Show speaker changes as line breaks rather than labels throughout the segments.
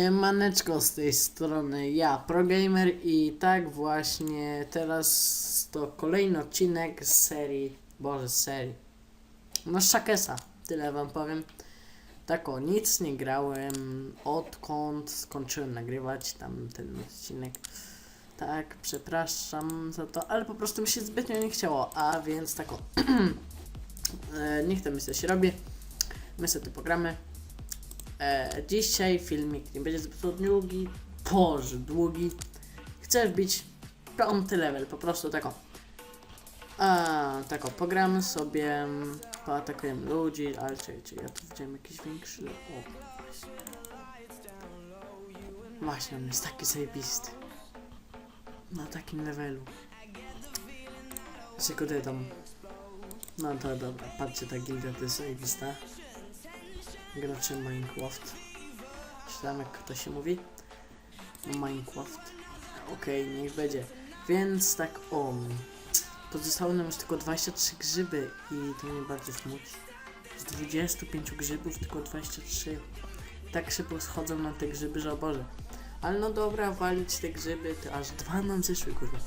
Siemaneczko z tej strony ja, ProGamer i tak właśnie teraz to kolejny odcinek z serii, boże z serii, no Shakesa, tyle wam powiem. Tak o, nic nie grałem odkąd skończyłem nagrywać tam ten odcinek. Tak, przepraszam za to, ale po prostu mi się zbytnio nie chciało, a więc tak o, e, niech ta misja się robi, my sobie tu pogramy. E, dzisiaj filmik nie będzie zbyt długi, boże, długi. Chcę wbić piąty level, po prostu tak o. A, tak o, pogramy sobie, mm, pooatakujemy ludzi, ale czekajcie, ja tu widziałem jakiś większy, o, właśnie. On jest taki zajebisty. Na takim levelu. Się go dodam. No to dobra, patrzcie, ta gildia to jest zajebista gracze Minecraft. Jak to się mówi? Minecraft. Okej, niech będzie. Więc tak o. Pozostało nam już tylko 23 grzyby i to mnie bardzo smuci. Z 25 grzybów tylko 23. Tak szybko schodzą nam te grzyby, że o Boże. Ale no dobra, walić te grzyby, to aż dwa nam zeszły, kurwa.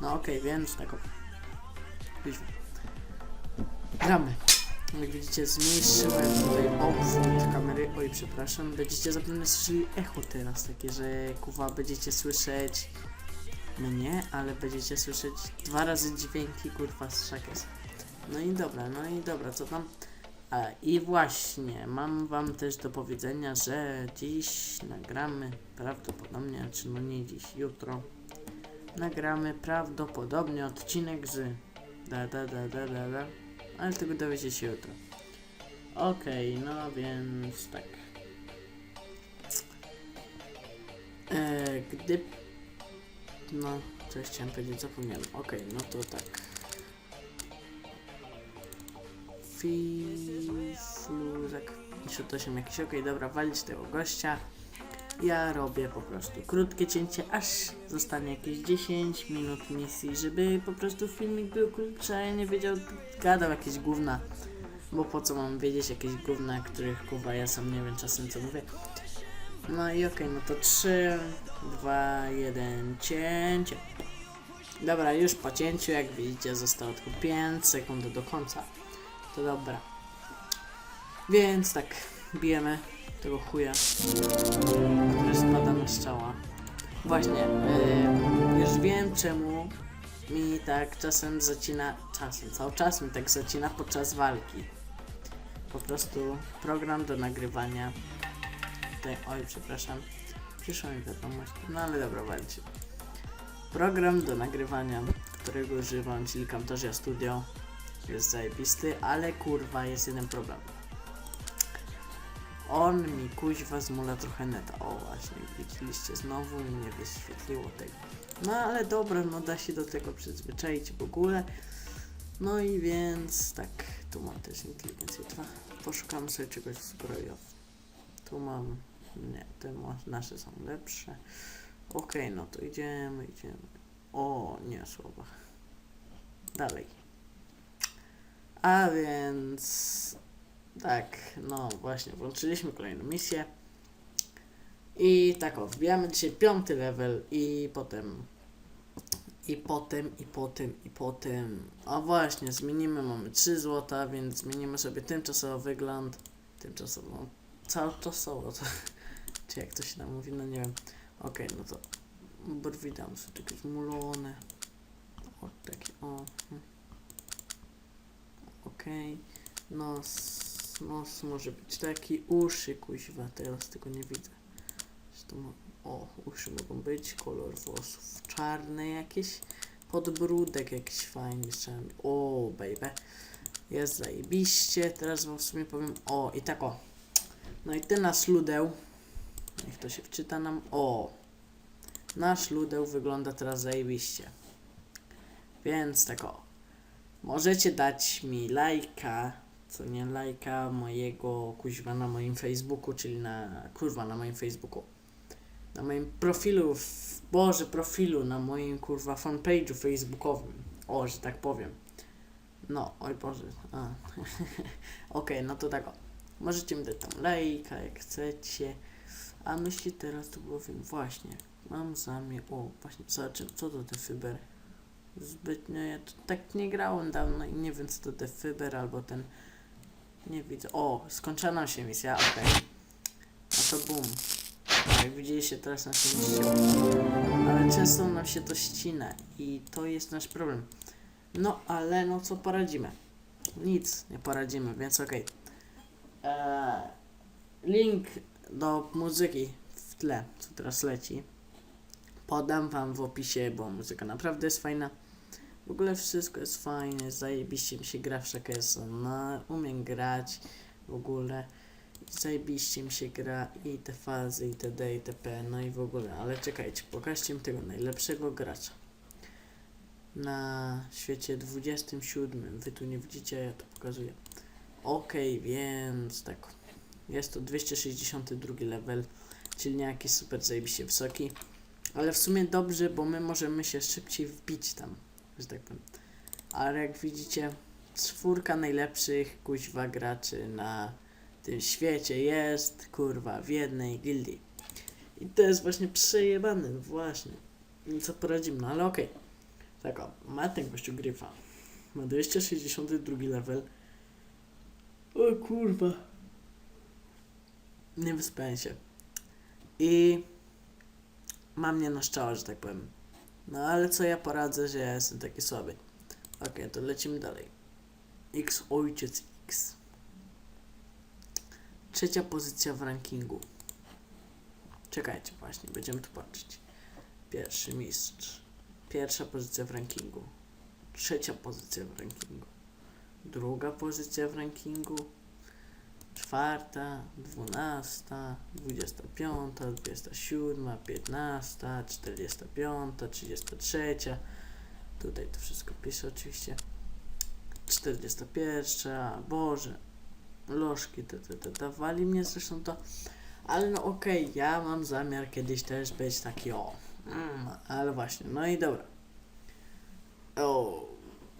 No okej, więc tak o. Gramy. Jak widzicie, zmniejszyłem tutaj obwód kamery. Oj, przepraszam. Będziecie zapewne słyszeli echo teraz, takie, że kuwa będziecie słyszeć mnie, ale będziecie słyszeć dwa razy dźwięki kurwa z. No i dobra, no i dobra, co tam? A, I właśnie, mam wam też do powiedzenia, że dziś nagramy prawdopodobnie, czy no nie dziś, jutro nagramy prawdopodobnie odcinek z da da da da da da ale tego dowiecie się jutro. Okej, no więc tak. E, gdy... No, coś chciałem powiedzieć, zapomniałem. Okej, no to tak. Fifluzek 58 jakiś, okej, dobra, walić tego gościa. Ja robię po prostu krótkie cięcie, aż zostanie jakieś 10 minut misji, żeby po prostu filmik był krótszy, a ja nie wiedział, gadał jakieś gówna. Bo po co mam wiedzieć jakieś gówna, których kurwa ja sam nie wiem czasem co mówię. No i okej, no to 3, 2, 1, cięcie. Dobra, już po cięciu, jak widzicie, zostało tylko 5 sekund do końca. To dobra. Więc tak, bijemy tego chuja, strzała. Właśnie, yy, już wiem czemu mi tak czasem zacina, czasem, cały czas mi tak zacina podczas walki. Po prostu program do nagrywania. Tutaj, oj, przepraszam, przyszła mi wiadomość, no ale dobra, walcie. Program do nagrywania, którego używam, czyli Camtasia Studio, jest zajebisty, ale kurwa jest jeden problem. On mi kuźwa zmula trochę neta. O właśnie, widzieliście, znowu nie wyświetliło tego. No ale dobra, no da się do tego przyzwyczaić w ogóle. No i więc tak, tu mam też inteligencję 2. Poszukamy sobie czegoś zbrojowego. Tu mam, nie, te nasze są lepsze. Okej, no to idziemy, idziemy. O, nie, słowa. Dalej. A więc tak, no właśnie, włączyliśmy kolejną misję. I tak o, wbijamy dzisiaj piąty level i potem i potem, i potem, i potem. A właśnie, zmienimy, mamy 3 złota, więc zmienimy sobie tymczasowy wygląd. Tymczasowo, no, całczasowo, to, czy jak to się tam mówi, no nie wiem. Okej, no to brwi dam sobie takie zmulone. O, takie, o. hmm. Okej, nos, nos może być taki, uszy kuźwa, teraz tego nie widzę. Mo- o, uszy mogą być, kolor włosów czarny jakieś, podbródek jakiś fajny, czarny, o baby, jest zajebiście, teraz wam w sumie powiem, o i tak o, no i ten nasz ludeł, niech to się wczyta nam, o, nasz ludeł wygląda teraz zajebiście, więc tak o, możecie dać mi lajka, co nie lajka mojego kuźwa na moim Facebooku, czyli na kurwa na moim Facebooku. Na moim profilu, w, Boże, profilu, na moim kurwa fanpage'u facebookowym. O, że tak powiem. No, oj Boże. Okej, no to tak o. Możecie mi dać tam lajka, jak chcecie. A myśli teraz to powiem właśnie. Mam zamiar. O, właśnie, zobaczę, co to defyber. Zbytnio ja to tak nie grałem dawno i nie wiem co to defyber albo ten. Nie widzę. O, skończyła nam się misja, okej. No to bum. Jak widzieliście teraz nam się nie ścięło. Ale często nam się to ścina i to jest nasz problem. No ale no co poradzimy? Nic nie poradzimy, więc okej. Eee, link do muzyki w tle, co teraz leci. Podam wam w opisie, bo muzyka naprawdę jest fajna. Ogóle wszystko jest fajne, zajebiście mi się gra w Shakesa, no umiem grać w ogóle. Zajebiście mi się gra i te fazy, i td, itp, no i w ogóle. Ale czekajcie, pokażcie mi tego najlepszego gracza. Na świecie 27, wy tu nie widzicie, ja to pokazuję. Okej, więc tak. Jest to 262 level, czyli nie jakiś super zajebiście wysoki. Ale w sumie dobrze, bo my możemy się szybciej wbić tam, że tak powiem. Ale jak widzicie, czwórka najlepszych kuźwa graczy na tym świecie jest, kurwa, w jednej gildii. I to jest właśnie przejebane, właśnie. Co poradzimy, no ale okej. Tak o, ma ten gościu gryfa. Ma 262 level. O kurwa. Nie wyspałem się. I ma mnie na szczała, że tak powiem. No ale co ja poradzę, że ja jestem taki słaby. Okej, to lecimy dalej. X ojciec X. Trzecia pozycja w rankingu. Czekajcie, właśnie, będziemy tu patrzeć. Pierwszy mistrz. Pierwsza pozycja w rankingu. Trzecia pozycja w rankingu. Druga pozycja w rankingu. Czwarta, dwunasta, dwudziesta piąta, dwudziesta siódma, piętnasta, czterdziesta piąta, trzydziesta trzecia. Tutaj to wszystko piszę oczywiście. Czterdziesta pierwsza, Boże. Lożki te, te, te dawali mnie zresztą to. Ale no okej, ja mam zamiar kiedyś też być taki o. Mm, ale właśnie, no i dobra. O,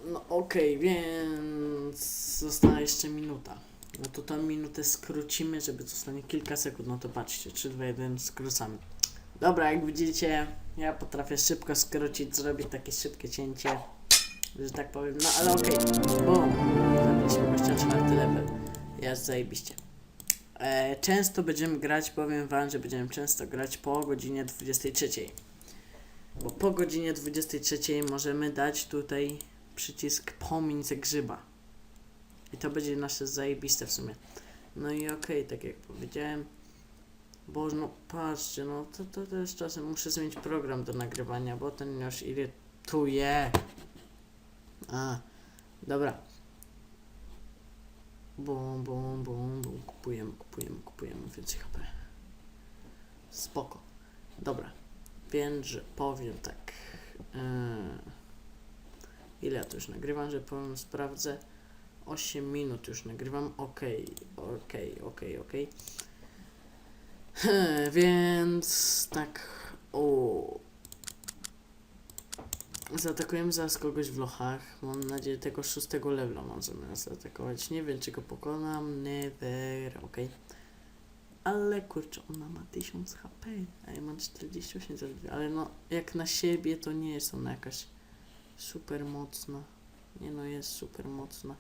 no okej, więc została jeszcze minuta. No to tą minutę skrócimy, żeby zostanie kilka sekund. No to patrzcie, 3, 2, 1, skrócamy. Dobra, jak widzicie, ja potrafię szybko skrócić, zrobić takie szybkie cięcie, że tak powiem. No ale okej, boom, zabiliśmy gościa czwarty level. Jest zajebiście. E, często będziemy grać, powiem wam, że będziemy często grać po godzinie 23. Bo po godzinie 23 możemy dać tutaj przycisk pomiń ze grzyba. I to będzie nasze zajebiste w sumie. No i okej, tak jak powiedziałem. Bo no patrzcie, no to, to też czasem muszę zmienić program do nagrywania, bo ten już irytuje. A, dobra. Bum, bum, bum, bum. Kupujemy, kupujemy, kupujemy więcej HP. Spoko. Dobra. Więc, że powiem tak. Yy, ile ja to już nagrywam, że powiem, sprawdzę. 8 minut już nagrywam. Okej, okej, okej, okej. Hmm, Więc tak. O. Zaatakujemy zaraz kogoś w lochach. Mam nadzieję tego szóstego levela mam zamiar zaatakować. Nie wiem czy go pokonam. Never. Okej. Ale kurczę, ona ma 1000 HP, a ja mam 48 zaledwie. Ale no, jak na siebie to nie jest ona jakaś super mocna. Nie no, jest super mocna.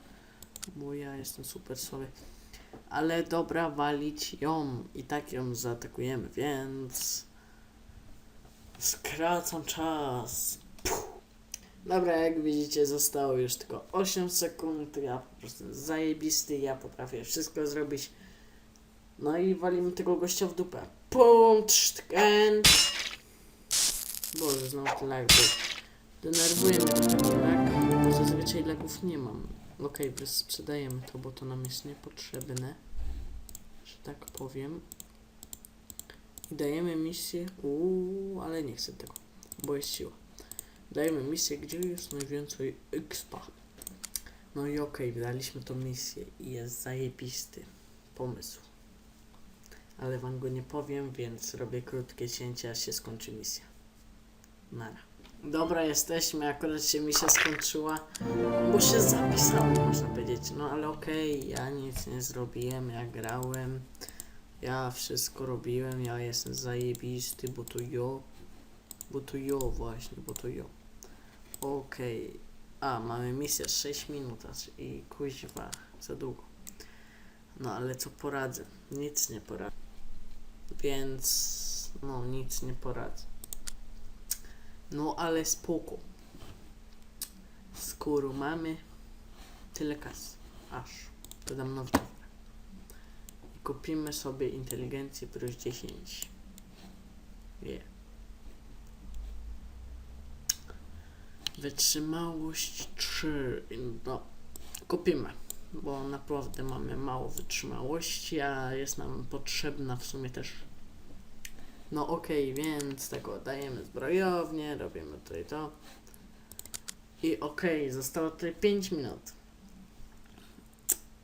Bo ja jestem super słaby. Ale dobra, walić ją. I tak ją zaatakujemy, więc... Skracam czas. Dobra, jak widzicie, zostało już tylko 8 sekund. Ja po prostu zajebisty, ja potrafię wszystko zrobić. No i walimy tego gościa w dupę. Pum, trztken. Boże, znowu ten lag był. Denerwuje mnie ten lag, bo zazwyczaj lagów nie mam. Okay, sprzedajemy to, bo to nam jest niepotrzebne. Że tak powiem. I dajemy misję. Uuu, ale nie chcę tego, bo jest siła. Dajemy misję, gdzie jest najwięcej expa. No i okej, okay, daliśmy tą misję i jest zajebisty pomysł. Ale wam go nie powiem, więc robię krótkie cięcie, aż się skończy misja. Nara. Dobra, jesteśmy, akurat się misja skończyła, bo się zapisało, można powiedzieć. No ale okej, ja nic nie zrobiłem, ja grałem. Ja wszystko robiłem, ja jestem zajebisty, bo to jo. Bo to jo właśnie, bo to jo. Okej. A, mamy misję 6 minut, i kuźwa, za długo. No ale co poradzę? Nic nie poradzę. Więc, no nic nie poradzę. No ale spoko. Skoro mamy tyle kasy, aż dodam nowy towar. I kupimy sobie inteligencję plus 10. Yeah. Wytrzymałość 3. No, kupimy, bo naprawdę mamy mało wytrzymałości, a jest nam potrzebna w sumie też. No okej, więc tego dajemy zbrojownię, robimy i to. I okej, zostało tutaj 5 minut.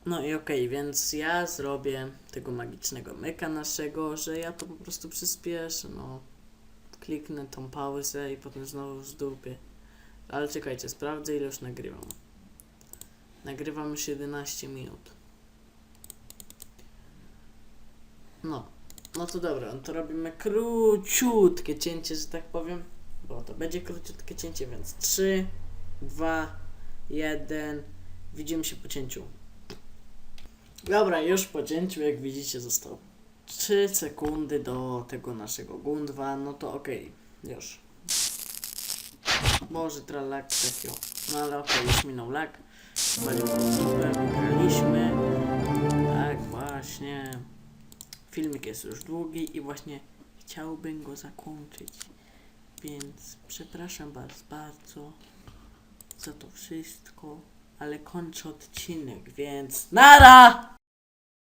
No i okej, więc ja zrobię tego magicznego myka naszego, że ja to po prostu przyspieszę, no. Kliknę tą pauzę i potem znowu zdupię. Ale czekajcie, sprawdzę ile już nagrywam. Nagrywam już 11 minut. No, no to dobra, no to robimy króciutkie cięcie, że tak powiem. Bo to będzie króciutkie cięcie, więc 3, 2, 1. Widzimy się po cięciu. Dobra, już po cięciu, jak widzicie, zostało 3 sekundy do tego naszego Gundwa. No to okej, już. Boże, tralak takiego. No ale okej, już minął lak. Walił osobę, wygraliśmy. Tak, właśnie. Filmik jest już długi i właśnie chciałbym go zakończyć. Więc przepraszam was bardzo za to wszystko, ale kończę odcinek, więc NARA!